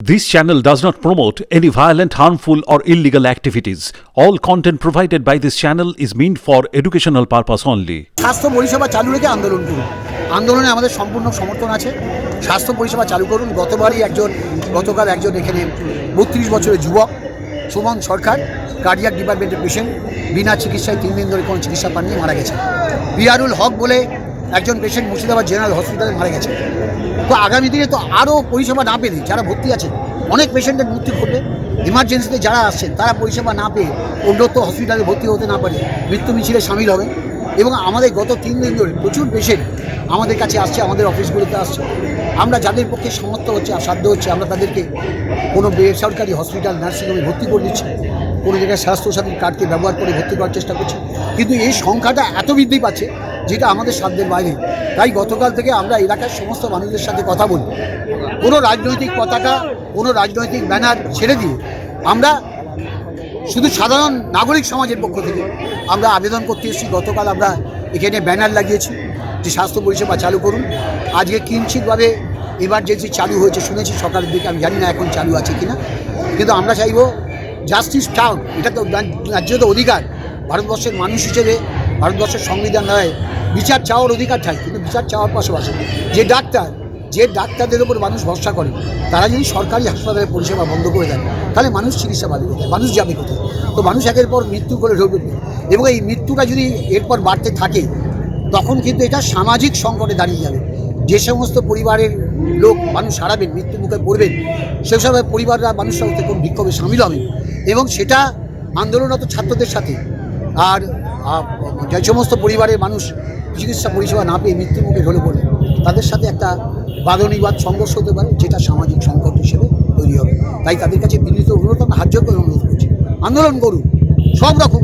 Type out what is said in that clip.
This channel does not promote any violent, harmful, or illegal activities. All content provided by this channel is meant for educational purpose only. স্বাস্থ্য পরিষেবা চালু রেখে আন্দোলন করুন আন্দোলনে আমাদের সম্পূর্ণ সমর্থন আছে স্বাস্থ্য পরিষেবা চালু করুন গতবারই একজন গতকাল একজন এখানে বত্রিশ বছরের যুবক সুমন সরকার কার্ডিয়াক ডিপার্টমেন্টের পেশেন্ট বিনা চিকিৎসায় তিন দিন ধরে কোনো চিকিৎসা পাননি মারা গেছে বিয়ারুল হক বলে একজন পেশেন্ট মুর্শিদাবাদ জেনারেল হসপিটালে মারা গেছে। তো আগামী দিনে তো আরও পরিষেবা না পেলে, যারা ভর্তি আছেন অনেক পেশেন্টের মৃত্যু ঘটবে। ইমার্জেন্সিতে যারা আসছেন, তারা পরিষেবা না পেয়ে উন্নত হসপিটালে ভর্তি হতে না পারে, মৃত্যু মিছিলে সামিল হবে। এবং আমাদের গত তিন দিন ধরে প্রচুর পেশেন্ট আমাদের কাছে আসছে, আমাদের অফিসগুলোতে আসছে। আমরা যাদের পক্ষে সমর্থ হচ্ছে আর সাধ্য হচ্ছে, আমরা তাদেরকে কোনো বেসরকারি হসপিটাল নার্সিংহোমে ভর্তি করে দিচ্ছি। কোনো জায়গায় স্বাস্থ্যসাথী কার্ডকে ব্যবহার করে ভর্তি করার চেষ্টা করছি। কিন্তু এই সংখ্যাটা এত বৃদ্ধি পাচ্ছে যেটা আমাদের সাধ্যের বাইরে। তাই গতকাল থেকে আমরা এলাকার সমস্ত মানুষদের সাথে কথা বলি। কোনো রাজনৈতিক পতাকা, কোনো রাজনৈতিক ব্যানার ছেড়ে দিয়ে আমরা শুধু সাধারণ নাগরিক সমাজের পক্ষ থেকে আমরা আবেদন করতে এসেছি। গতকাল আমরা এখানে ব্যানার লাগিয়েছি যে স্বাস্থ্য পরিষেবা চালু করুন। আজকে কিঞ্চিতভাবে এমার্জেন্সি চালু হয়েছে, শুনেছি সকালের দিকে, আমি জানি না এখন চালু আছে কিনা। কিন্তু আমরা চাইব জাস্টিস টাউন এটা তো রাজ্য তো অধিকার, ভারতবর্ষের মানুষ হিসেবে ভারতবর্ষের সংবিধান নয় বিচার চাওয়ার অধিকার চাই, কিন্তু বিচার চাওয়ার পাশাপাশি যে ডাক্তার, যে ডাক্তারদের উপর মানুষ ভরসা করে, তারা যদি সরকারি হাসপাতালের পরিষেবা বন্ধ করে দেন, তাহলে মানুষ চিকিৎসা পাবে কোথায়? মানুষ যাবে কোথায়? তো মানুষ একের পর মৃত্যু করে ঢুকবে। এবং এই মৃত্যুটা যদি এরপর বাড়তে থাকে, তখন কিন্তু এটা সামাজিক সংকটে দাঁড়িয়ে যাবে। যে সমস্ত পরিবারের লোক মানুষ হারাবেন, মৃত্যু মুখে পড়বেন সেসব পরিবাররা মানুষরা ওতে কোন বিক্ষোভে সামিল হবেন। এবং সেটা আন্দোলনরত ছাত্রদের সাথে, আর যে সমস্ত পরিবারের মানুষ চিকিৎসা পরিষেবা না পেয়ে মৃত্যুর মুখে ঢলে পড়ে তাদের সাথে একটা বাদনিবাদ সংঘর্ষ হতে পারে, যেটা সামাজিক সংকট হিসেবে তৈরি হবে। তাই তাদের কাছে বিনীত অনুরোধ আমরা জোর করে অনুরোধ করছি, আন্দোলন করুক সব রকম